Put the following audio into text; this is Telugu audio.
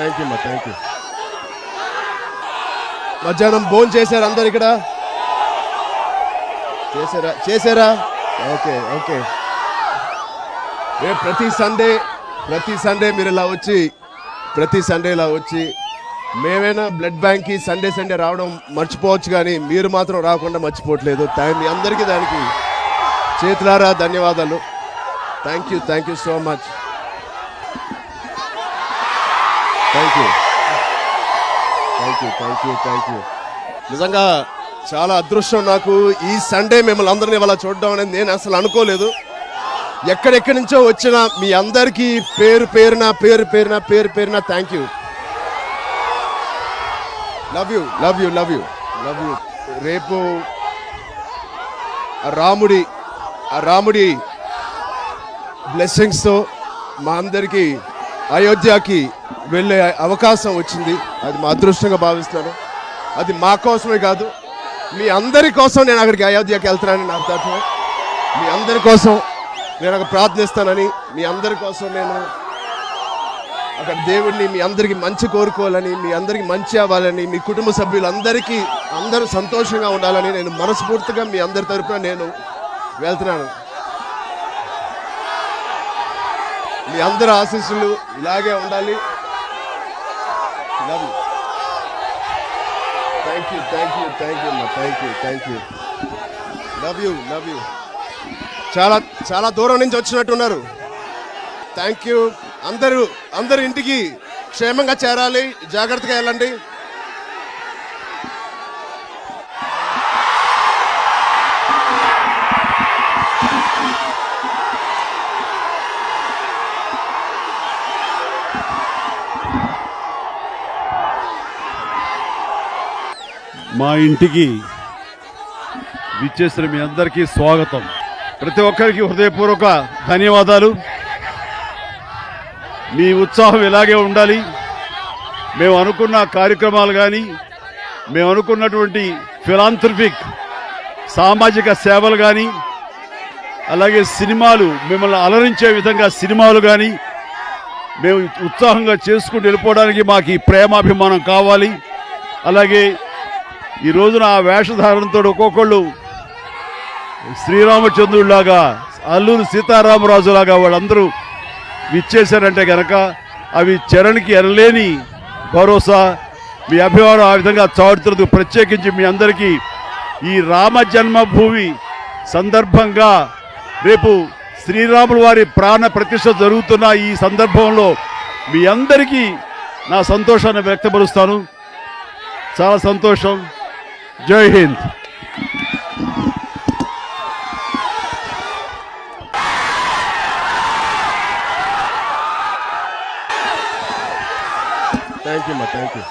థ్యాంక్ యూ మా థ్యాంక్ యూ మధ్యాహ్నం భోజనం చేశారు అందరు ఇక్కడ? చేశారా? చేశారా? Okay okay. రేపు ప్రతి సండే ప్రతి సండే మీరు ఇలా వచ్చి ప్రతి సండే ఇలా వచ్చి మేమైనా బ్లడ్ బ్యాంక్కి సండే సండే రావడం మర్చిపోవచ్చు కానీ మీరు మాత్రం రాకుండా మర్చిపోవట్లేదు. థ్యాంక్ అందరికీ దానికి చేతులారా ధన్యవాదాలు. Thank you thank you so much thank you thank you thank you thank you నిజంగా చాలా అదృష్టం నాకు ఈ సండే మిమ్మల్ని అందరినీ ఇవాళ చూడడం అనేది నేను అసలు అనుకోలేదు. ఎక్కడెక్కడి నుంచో వచ్చిన మీ అందరికీ పేరు పేరున పేరు పేరున పేరు పేరున thank you love you love you love you love you రేపు ఆ రాముడి ఆ రాముడి బ్లెస్సింగ్స్తో మా అందరికీ అయోధ్యకి వెళ్ళే అవకాశం వచ్చింది. అది మా అదృష్టంగా భావిస్తున్నాను అది మా కోసమే కాదు. మీ అందరి కోసం నేను అక్కడికి అయోధ్యకి వెళ్తున్నానని నాకు తరఫున మీ అందరి కోసం నేను అక్కడ ప్రార్థిస్తానని మీ అందరి కోసం నేను అక్కడ దేవుడిని మీ అందరికీ మంచి కోరుకోవాలని మీ అందరికీ మంచి అవ్వాలని మీ కుటుంబ సభ్యులందరికీ అందరూ సంతోషంగా ఉండాలని నేను మనస్ఫూర్తిగా మీ అందరి తరఫున నేను వెళ్తున్నాను. మీ అందరి ఆశీస్సులు ఇలాగే ఉండాలి. Love thank you thank you thank you thank you thank you love you love you చాలా చాలా దూరం నుంచి వచ్చినట్టున్నారు. థ్యాంక్ యూ అందరూ అందరు ఇంటికి క్షేమంగా చేరాలి జాగ్రత్తగా వెళ్ళండి. మా ఇంటికి విచ్చేసిన మీ అందరికీ స్వాగతం. ప్రతి ఒక్కరికి హృదయపూర్వక ధన్యవాదాలు. మీ ఉత్సాహం ఇలాగే ఉండాలి. మేము అనుకున్న కార్యక్రమాలు కానీ మేము అనుకున్నటువంటి ఫిలాంథ్రఫిక్ సామాజిక సేవలు కానీ అలాగే సినిమాలు మిమ్మల్ని అలరించే విధంగా సినిమాలు కానీ మేము ఉత్సాహంగా చేసుకుంటూ వెళ్ళిపోవడానికి మాకు ఈ ప్రేమాభిమానం కావాలి. అలాగే ఈ రోజున ఆ వేషధారణతో ఒక్కొక్కళ్ళు శ్రీరామచంద్రుడిలాగా అల్లూరు సీతారామరాజులాగా వాళ్ళందరూ విచ్చేశారంటే కనుక అవి చరణ్కి ఎనలేని భరోసా మీ అభిమానం ఆ విధంగా చాటుతున్నది. ప్రత్యేకించి మీ అందరికీ ఈ రామ జన్మభూమి సందర్భంగా రేపు శ్రీరాములు వారి ప్రాణ ప్రతిష్ట జరుగుతున్న ఈ సందర్భంలో మీ అందరికీ నా సంతోషాన్ని వ్యక్తపరుస్తాను. చాలా సంతోషం. జై హింద్ థ్యాంక్ యూ మా థ్యాంక్ యూ